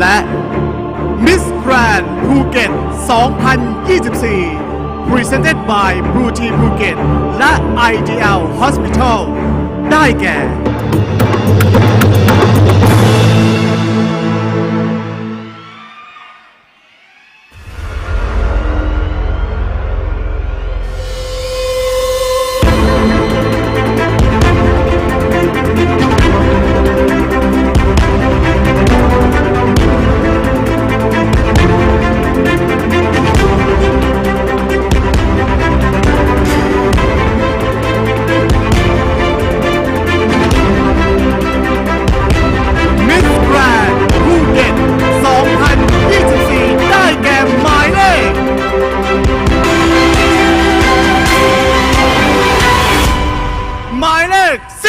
และ Miss Grand Phuket 2024 Presented by Blue Tea Phuket และ IDL Hospital ได้แก่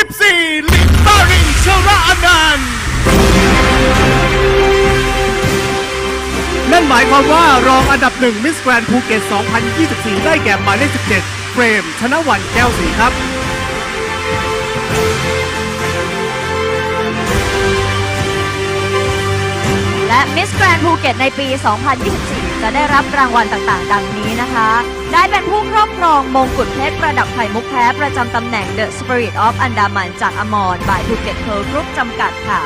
14 ลิปารินชระอนันต์นั่นหมายความว่ารองอันดับหนึ่งมิสแกรนภูเก็ต 2024 ได้แก่หมายเลข 17 เฟรม ชนะวันแก้วศรีครับ และ Miss Grand Phuket ในปี 2024 จะได้รับรางวัลต่างๆ ดังนี้นะคะ ได้เป็นผู้ครอบครองมงกุฎเพชรประดับไข่มุกแท้ประจำตำแหน่ง The Spirit of Andaman จากอมรบายภูเก็ตเพ r ร์กรุ๊ปจำกัดค่ะ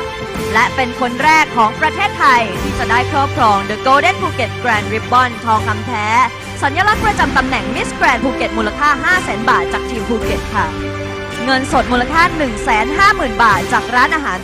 และเป็นคนแรกของประเทศไทยที่จะได้ครอบครอง The Golden Phuket Grand Ribbon ทองคำแท้ สัญลักษณ์ประจำตำแหน่ง Miss Grand Phuket มูลค่า 500,000 บาทจากทีมภูเก็ตค่ะ เงินสดมูลค่า 150,000 บาท จากร้านอาหาร